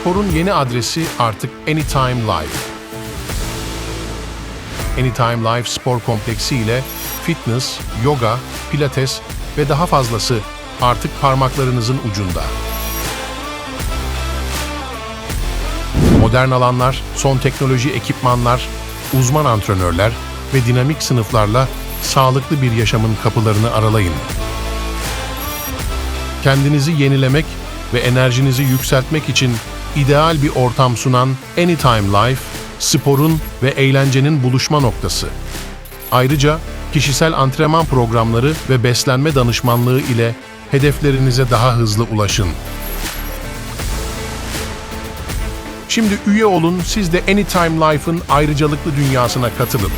Sporun yeni adresi artık Anytime Life. Anytime Life Spor Kompleksi ile fitness, yoga, pilates ve daha fazlası artık parmaklarınızın ucunda. Modern alanlar, son teknoloji ekipmanlar, uzman antrenörler ve dinamik sınıflarla sağlıklı bir yaşamın kapılarını aralayın. Kendinizi yenilemek ve enerjinizi yükseltmek için ideal bir ortam sunan Anytime Life, sporun ve eğlencenin buluşma noktası. Ayrıca kişisel antrenman programları ve beslenme danışmanlığı ile hedeflerinize daha hızlı ulaşın. Şimdi üye olun, siz de Anytime Life'ın ayrıcalıklı dünyasına katılın.